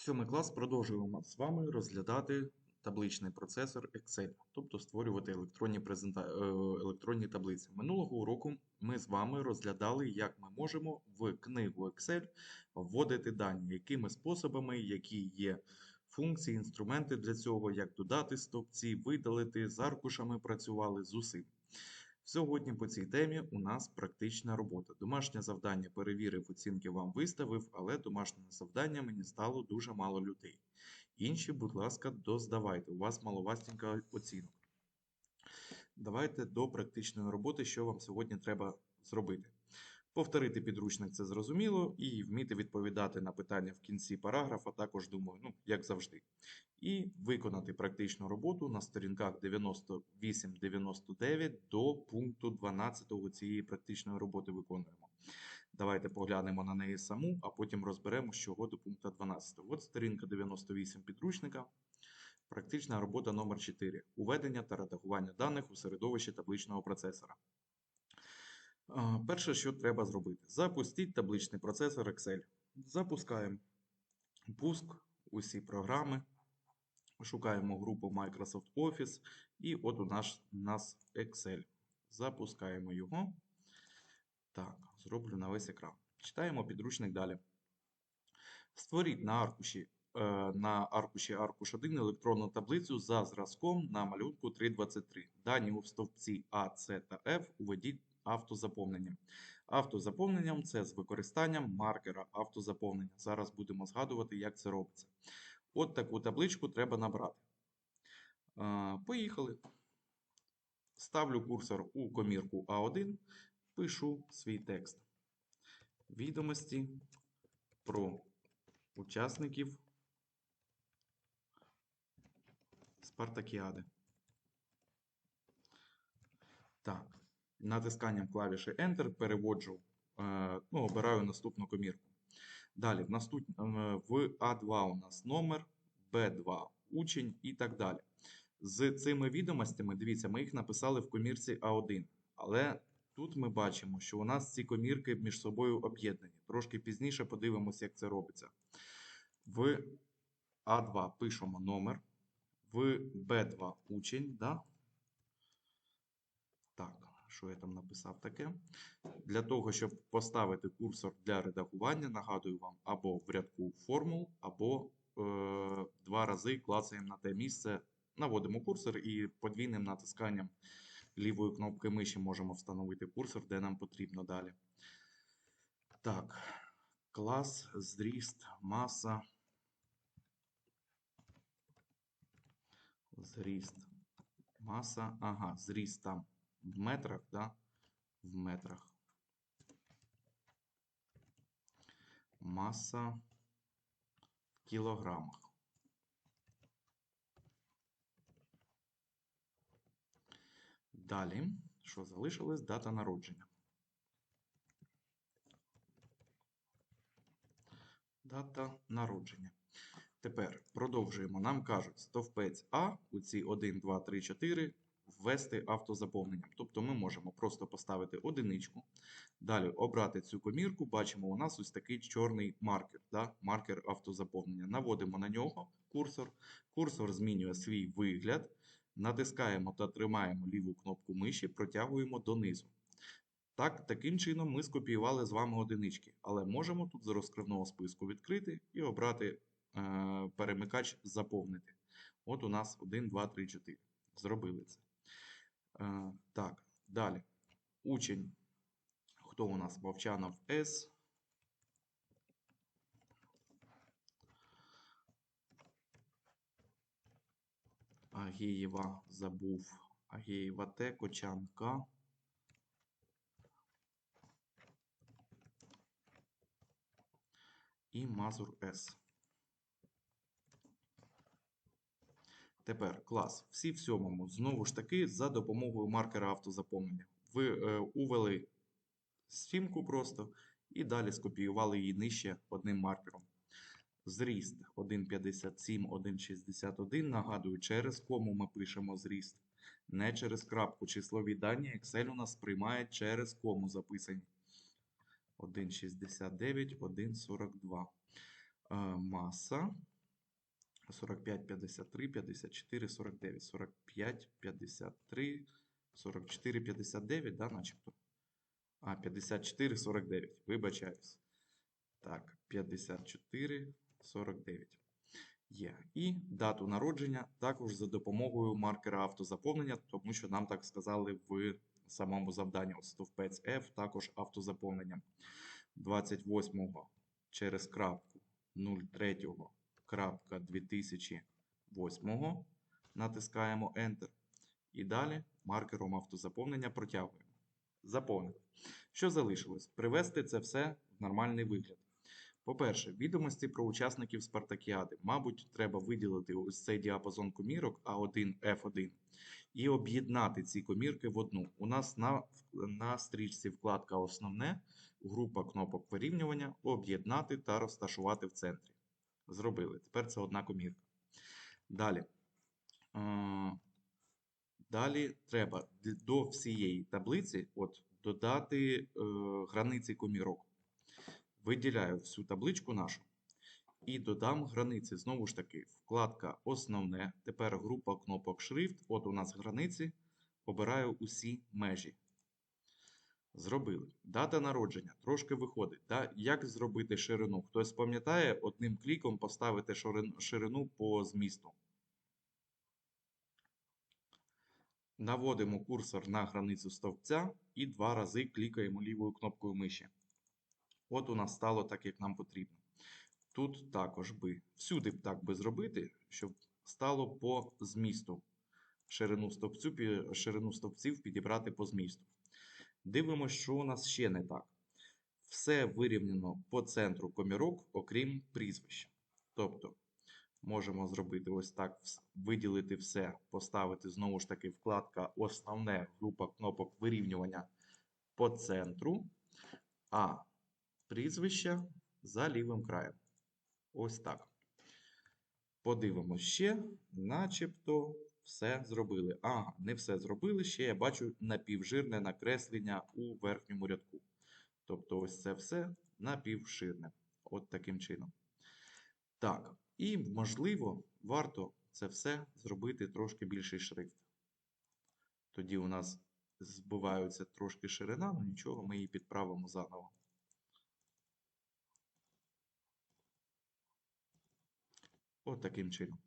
Сьомий клас продовжуємо з вами розглядати табличний процесор Excel, тобто створювати електронні, презента... е, електронні таблиці. Минулого уроку ми з вами розглядали, як ми можемо в книгу Excel вводити дані, якими способами, які є функції, інструменти для цього, як додати стовпці, видалити, з аркушами працювали з усім. Сьогодні по цій темі у нас практична робота. Домашнє завдання перевірив, оцінки вам виставив, але домашнє завдання мені стало дуже мало людей. Інші, будь ласка, доздавайте. У вас маловастенька оцінок. Давайте до практичної роботи, що вам сьогодні треба зробити. Повторити підручник це зрозуміло, і вміти відповідати на питання в кінці параграфа, також думаю, ну, як завжди. І виконати практичну роботу на сторінках 98-99 до пункту 12 цієї практичної роботи виконуємо. Давайте поглянемо на неї саму, а потім розберемо, з чого до пункту 12. От сторінка 98 підручника. Практична робота номер 4. Уведення та редагування даних у середовищі табличного процесора. Перше, що треба зробити, запустіть табличний процесор Excel. Запускаємо пуск, усі програми, шукаємо групу Microsoft Office, і от у нас, у нас Excel. Запускаємо його. Так, зроблю на весь екран. Читаємо підручник далі. Створіть на аркуші, е, на аркуші аркуш 1 електронну таблицю за зразком на малюнку 3.23. Дані у стовпці А, С та F уведіть автозаповненням. Автозаповненням це з використанням маркера автозаповнення. Зараз будемо згадувати, як це робиться. От таку табличку треба набрати. Поїхали. Ставлю курсор у комірку А1, пишу свій текст. Відомості про учасників Спартакіади. Так, натисканням клавіші Enter переводжу, е, ну, обираю наступну комірку. Далі, в, наступ... е, в А2 у нас номер, Б2 учень і так далі. З цими відомостями, дивіться, ми їх написали в комірці А1, але тут ми бачимо, що у нас ці комірки між собою об'єднані. Трошки пізніше подивимося, як це робиться. В А2 пишемо номер, в Б2 учень, да? Так, що я там написав таке? Для того, щоб поставити курсор для редагування, нагадую вам, або в рядку формул, або е, два рази клацаємо на те місце, наводимо курсор і подвійним натисканням лівої кнопки миші можемо встановити курсор, де нам потрібно далі. Так, клас, зріст, маса. Зріст, маса. Ага, зріст там в метрах, да? В метрах. Маса в кілограмах. Далі, що залишилось? Дата народження. Дата народження. Тепер продовжуємо. Нам кажуть, стовпець А у ці 1, 2, 3, 4 ввести автозаповненням. Тобто ми можемо просто поставити одиничку, далі обрати цю комірку, бачимо, у нас ось такий чорний маркер, да? маркер автозаповнення. Наводимо на нього курсор, курсор змінює свій вигляд, натискаємо та тримаємо ліву кнопку миші, протягуємо донизу. Так, таким чином ми скопіювали з вами одинички, але можемо тут з розкривного списку відкрити і обрати е, перемикач заповнити. От у нас 1, 2, 3, 4. Зробили це. Е, так, далі. Учень. Хто у нас? Мовчанов С. Агієва забув. Агієва Т, Кочан К. І Мазур С. Тепер клас. Всі в сьомому. Знову ж таки, за допомогою маркера автозаповнення. Ви е, увели сімку просто і далі скопіювали її нижче одним маркером. Зріст 1,57, 1,61. Нагадую, через кому ми пишемо зріст. Не через крапку. Числові дані Excel у нас приймає через кому записані. 1,69, 1,42. Е, Маса 45, 53, 54, 49. 45, 53, 44, 59, да, начебто? А, 54, 49. Вибачаюсь. Так, 54, 49. Є. І дату народження також за допомогою маркера автозаповнення, тому що нам так сказали в самому завданні. От Стовпець F також автозаповнення. 28 через крапку 03 крапка 2008 натискаємо Enter. І далі маркером автозаповнення протягуємо. Заповнили. Що залишилось? Привести це все в нормальний вигляд. По-перше, відомості про учасників Спартакіади. Мабуть, треба виділити ось цей діапазон комірок А1, F1 і об'єднати ці комірки в одну. У нас на, на стрічці вкладка Основне, група кнопок вирівнювання, об'єднати та розташувати в центрі. Зробили. Тепер це одна комірка. Далі. Е, Далі треба до всієї таблиці от, додати е, границі комірок. Виділяю всю табличку нашу і додам границі. Знову ж таки, вкладка Основне. Тепер група кнопок Шрифт. От у нас границі. Обираю усі межі. Зробили. Дата народження трошки виходить. Да? Як зробити ширину? Хтось пам'ятає, одним кліком поставити ширину по змісту. Наводимо курсор на границю стовпця і два рази клікаємо лівою кнопкою миші. От у нас стало так, як нам потрібно. Тут також би всюди б так би зробити, щоб стало по змісту. Ширину, стовпцю, ширину стовпців підібрати по змісту. Дивимося, що у нас ще не так. Все вирівняно по центру комірок, окрім прізвища. Тобто, можемо зробити ось так, виділити все, поставити знову ж таки вкладка Основне група кнопок вирівнювання по центру, а прізвища за лівим краєм. Ось так. Подивимось ще, начебто все зробили. Ага, не все зробили. Ще я бачу напівжирне накреслення у верхньому рядку. Тобто, ось це все напівширне. От таким чином. Так, і можливо, варто це все зробити трошки більший шрифт. Тоді у нас збиваються трошки ширина, ну нічого, ми її підправимо заново. От таким чином.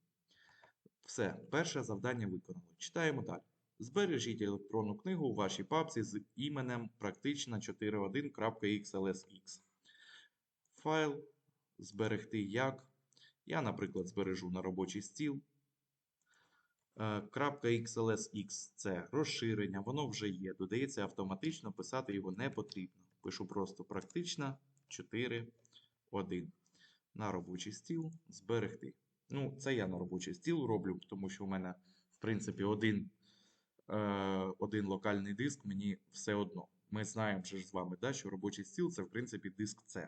Все, перше завдання виконано. Читаємо далі. Збережіть електронну книгу у вашій папці з іменем практична 4.1.xlsx. Файл зберегти як. Я, наприклад, збережу на робочий стіл. Е, .xlsx це розширення, воно вже є. Додається автоматично, писати його не потрібно. Пишу просто практична 4.1. На робочий стіл зберегти. Ну, це я на робочий стіл роблю, тому що в мене, в принципі, один, е, один локальний диск, мені все одно. Ми знаємо ж з вами, да, що робочий стіл це, в принципі, диск C.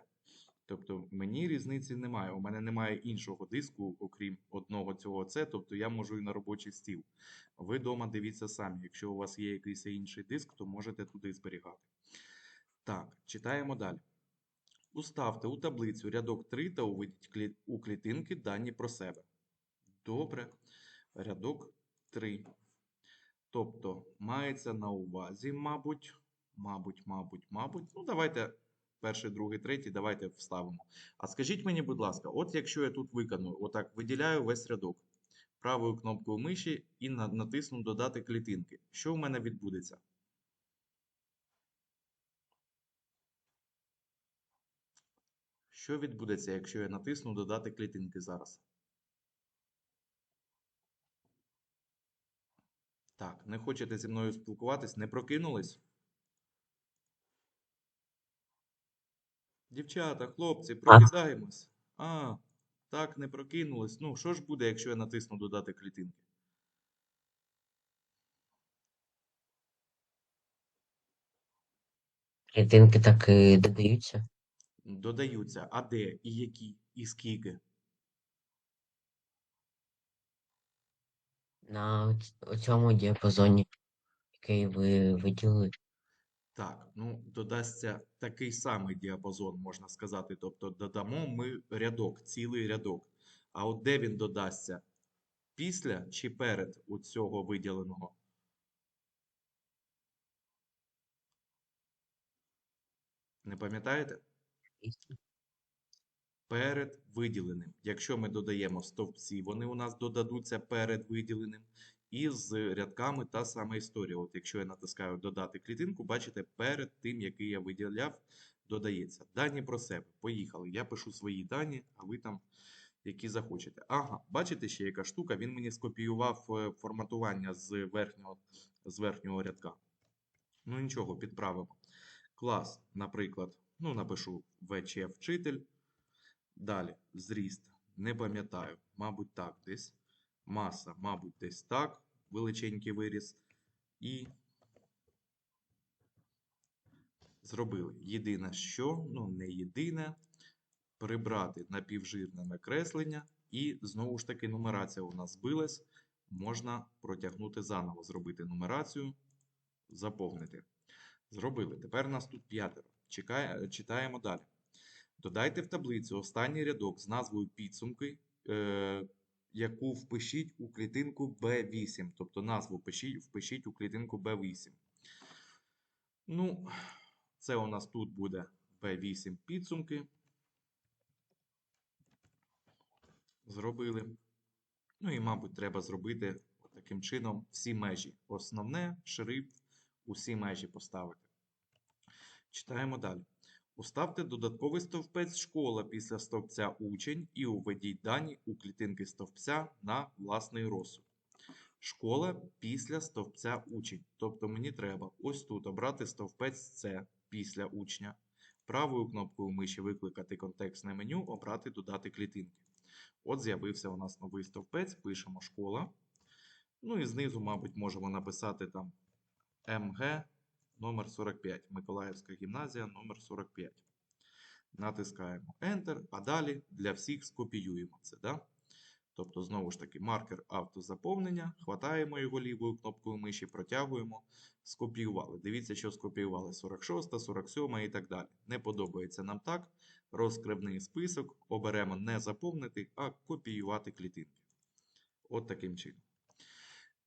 Тобто мені різниці немає. У мене немає іншого диску, окрім одного цього C, тобто я можу і на робочий стіл. Ви вдома дивіться самі. Якщо у вас є якийсь інший диск, то можете туди зберігати. Так, читаємо далі. Уставте у таблицю рядок 3 та уведіть у клітинки дані про себе. Добре. Рядок 3. Тобто, мається на увазі, мабуть, мабуть, мабуть, мабуть. Ну, давайте перший, другий, третій, давайте вставимо. А скажіть мені, будь ласка, от якщо я тут виконую, отак виділяю весь рядок правою кнопкою миші і натисну додати клітинки. Що в мене відбудеться? Що відбудеться, якщо я натисну додати клітинки зараз? Так, не хочете зі мною спілкуватись? Не прокинулись? Дівчата, хлопці, прокидаємось. А, так, не прокинулись. Ну, що ж буде, якщо я натисну додати клітинки? Клітинки так і додаються. Додаються. А де, і які, і скільки? На цьому діапазоні, який ви виділили. Так, ну додасться такий самий діапазон, можна сказати. Тобто додамо ми рядок, цілий рядок. А от де він додасться? Після чи перед у цього виділеного? Не пам'ятаєте? Перед виділеним. Якщо ми додаємо стовпці, вони у нас додадуться перед виділеним. І з рядками та сама історія. От якщо я натискаю додати клітинку, бачите, перед тим, який я виділяв, додається. Дані про себе. Поїхали. Я пишу свої дані, а ви там які захочете. Ага, бачите ще яка штука? Він мені скопіював е, форматування з верхнього, з верхнього рядка. Ну нічого, підправимо. Клас, наприклад, ну напишу ВЧ вчитель. Далі, зріст. Не пам'ятаю, мабуть, так десь. Маса, мабуть, десь так. Величенький виріс. І зробили. Єдине, що, ну, не єдине, прибрати напівжирне накреслення. І знову ж таки нумерація у нас збилась. Можна протягнути заново, зробити нумерацію, заповнити. Зробили. Тепер нас тут п'ятеро. Чекає, читаємо далі. Додайте в таблицю останній рядок з назвою підсумки, е, яку впишіть у клітинку B8. Тобто назву пишіть, впишіть у клітинку B8. Ну, це у нас тут буде B8 підсумки. Зробили. Ну і, мабуть, треба зробити таким чином всі межі. Основне, шрифт, усі межі поставити. Читаємо далі. Уставте додатковий стовпець школа після стовпця учень і уведіть дані у клітинки стовпця на власний розсуд. Школа після стовпця учень. Тобто мені треба ось тут обрати стовпець С після учня. Правою кнопкою миші викликати контекстне меню, обрати додати клітинки. От з'явився у нас новий стовпець, пишемо школа. Ну і знизу, мабуть, можемо написати там МГ номер 45. Миколаївська гімназія номер 45. Натискаємо Enter, а далі для всіх скопіюємо це. Да? Тобто, знову ж таки, маркер автозаповнення, хватаємо його лівою кнопкою миші, протягуємо, скопіювали. Дивіться, що скопіювали 46, 47 і так далі. Не подобається нам так. Розкривний список оберемо не заповнити, а копіювати клітинки. От таким чином.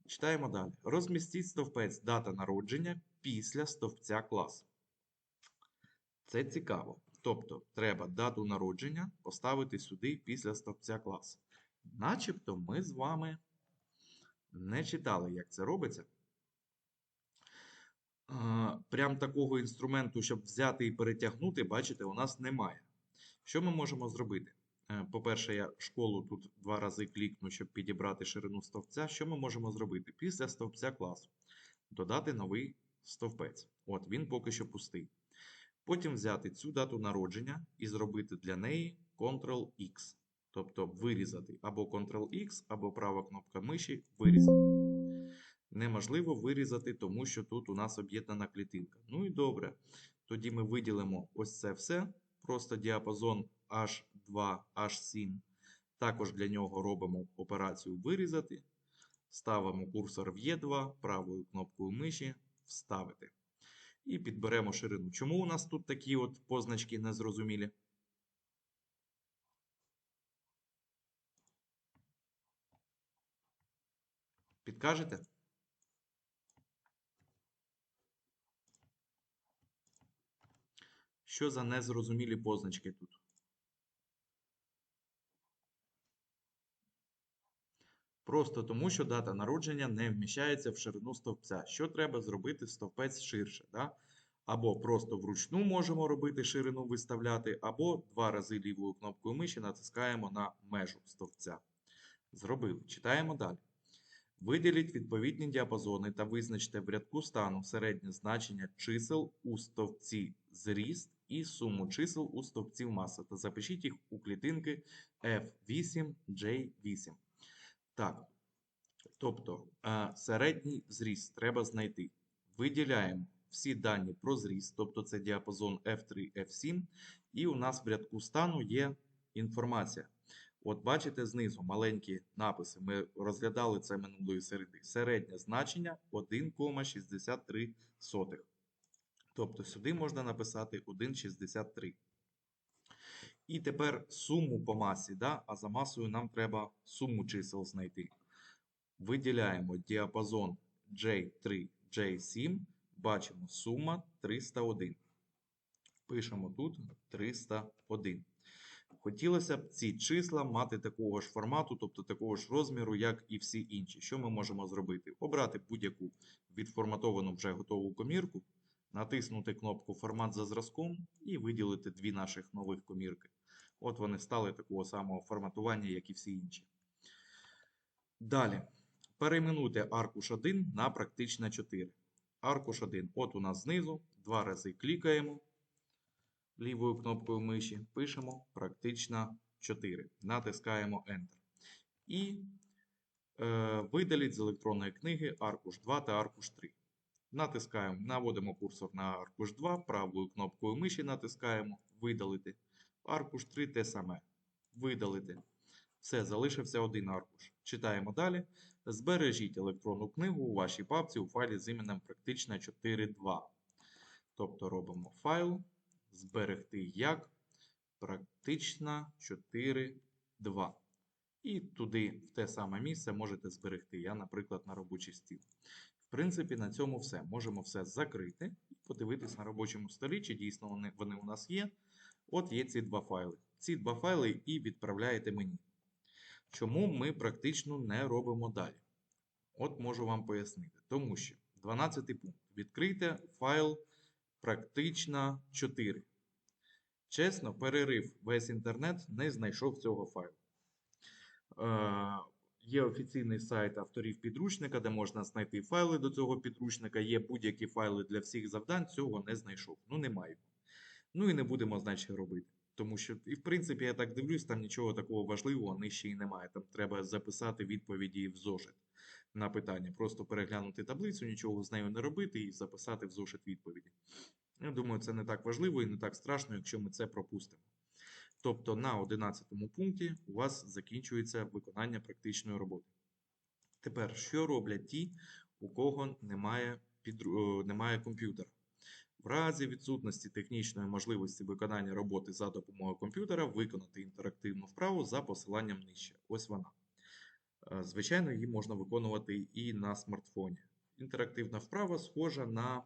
Читаємо далі. Розмістіть стовпець дата народження після стовпця клас. Це цікаво. Тобто, треба дату народження поставити сюди після стовпця клас. Начебто ми з вами не читали, як це робиться. Прям такого інструменту, щоб взяти і перетягнути, бачите, у нас немає. Що ми можемо зробити? Е, По-перше, я школу тут два рази клікну, щоб підібрати ширину стовпця. Що ми можемо зробити? Після стовпця класу додати новий стовпець. От він поки що пустий. Потім взяти цю дату народження і зробити для неї Ctrl-X. Тобто вирізати або Ctrl-X, або права кнопка миші вирізати. Неможливо вирізати, тому що тут у нас об'єднана клітинка. Ну і добре. Тоді ми виділимо ось це все. Просто діапазон H2, H7. Також для нього робимо операцію вирізати. Ставимо курсор в Е2, правою кнопкою миші вставити. І підберемо ширину. Чому у нас тут такі от позначки незрозумілі? Підкажете? Що за незрозумілі позначки тут? Просто тому, що дата народження не вміщається в ширину стовпця. Що треба зробити стовпець ширше? Да? Або просто вручну можемо робити ширину виставляти, або два рази лівою кнопкою миші натискаємо на межу стовпця. Зробили. Читаємо далі. Виділіть відповідні діапазони та визначте в рядку стану середнє значення чисел у стовпці зріст і суму чисел у стовпці маса та запишіть їх у клітинки F8, J8. Так, тобто е, середній зріст треба знайти. Виділяємо всі дані про зріст, тобто це діапазон F3, F7, і у нас в рядку стану є інформація. От бачите знизу маленькі написи. Ми розглядали це минулої середи. Середнє значення 1,63. Тобто сюди можна написати 1,63. І тепер суму по масі, да? а за масою нам треба суму чисел знайти. Виділяємо діапазон J3, J7, бачимо сума 301. Пишемо тут 301. Хотілося б ці числа мати такого ж формату, тобто такого ж розміру, як і всі інші. Що ми можемо зробити? Обрати будь-яку відформатовану вже готову комірку, натиснути кнопку Формат за зразком і виділити дві наших нових комірки. От вони стали такого самого форматування, як і всі інші. Далі. Перейменуйте аркуш 1 на практична 4. Аркуш 1. От у нас знизу. Два рази клікаємо лівою кнопкою миші, пишемо практична 4. Натискаємо Enter. І е, видаліть з електронної книги аркуш 2 та аркуш 3. Натискаємо, наводимо курсор на аркуш 2, правою кнопкою миші натискаємо видалити. Аркуш 3 те саме. Видалити. Все, залишився один аркуш. Читаємо далі. Збережіть електронну книгу у вашій папці у файлі з іменем практична 4.2. Тобто робимо файл, зберегти як практична 4.2. І туди, в те саме місце, можете зберегти. Я, наприклад, на робочий стіл. В принципі, на цьому все. Можемо все закрити і подивитись на робочому столі, чи дійсно вони, вони у нас є. От є ці два файли. Ці два файли і відправляєте мені. Чому ми практично не робимо далі? От можу вам пояснити. Тому що 12 пункт. Відкрийте файл практична 4. Чесно, перерив весь інтернет, не знайшов цього файлу. Е, є офіційний сайт авторів підручника, де можна знайти файли до цього підручника. Є будь-які файли для всіх завдань, цього не знайшов. Ну, немає. Ну і не будемо, значить, робити. Тому що, і в принципі, я так дивлюсь, там нічого такого важливого нижче і немає. Там треба записати відповіді в зошит на питання. Просто переглянути таблицю, нічого з нею не робити і записати в зошит відповіді. Я думаю, це не так важливо і не так страшно, якщо ми це пропустимо. Тобто на 11 пункті у вас закінчується виконання практичної роботи. Тепер, що роблять ті, у кого немає, підру- е, немає комп'ютера? В разі відсутності технічної можливості виконання роботи за допомогою комп'ютера, виконати інтерактивну вправу за посиланням нижче. Ось вона. Е, Звичайно, її можна виконувати і на смартфоні. Інтерактивна вправа схожа на,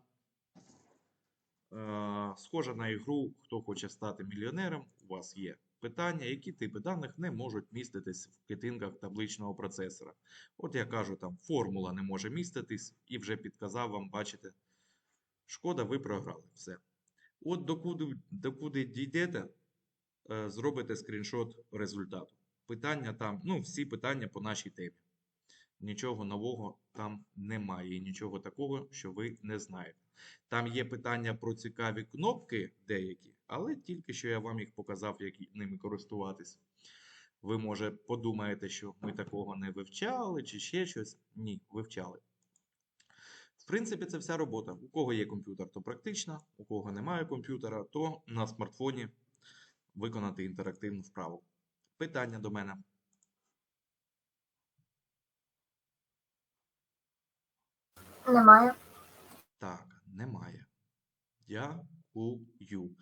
е, схожа на ігру Хто хоче стати мільйонером. У вас є питання, які типи даних не можуть міститись в клітинках табличного процесора. От я кажу, там формула не може міститись, і вже підказав вам, бачите. Шкода, ви програли. Все. От докуди, докуди дійдете, е, зробите скріншот результату. Питання там, ну, всі питання по нашій темі. Нічого нового там немає, і нічого такого, що ви не знаєте. Там є питання про цікаві кнопки деякі, але тільки що я вам їх показав, як ними користуватись. Ви, може, подумаєте, що ми такого не вивчали, чи ще щось. Ні, вивчали. В принципі, це вся робота. У кого є комп'ютер, то практична, у кого немає комп'ютера, то на смартфоні виконати інтерактивну вправу. Питання до мене. Немає. Так, немає. Дякую.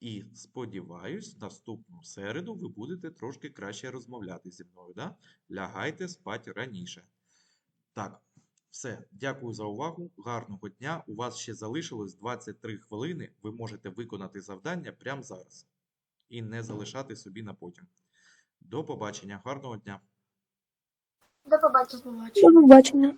І сподіваюсь, наступну середу ви будете трошки краще розмовляти зі мною. Да? Лягайте спати раніше. Так, все. Дякую за увагу. Гарного дня. У вас ще залишилось 23 хвилини. Ви можете виконати завдання прямо зараз. І не залишати собі на потім. До побачення. Гарного дня. До побачення. До побачення.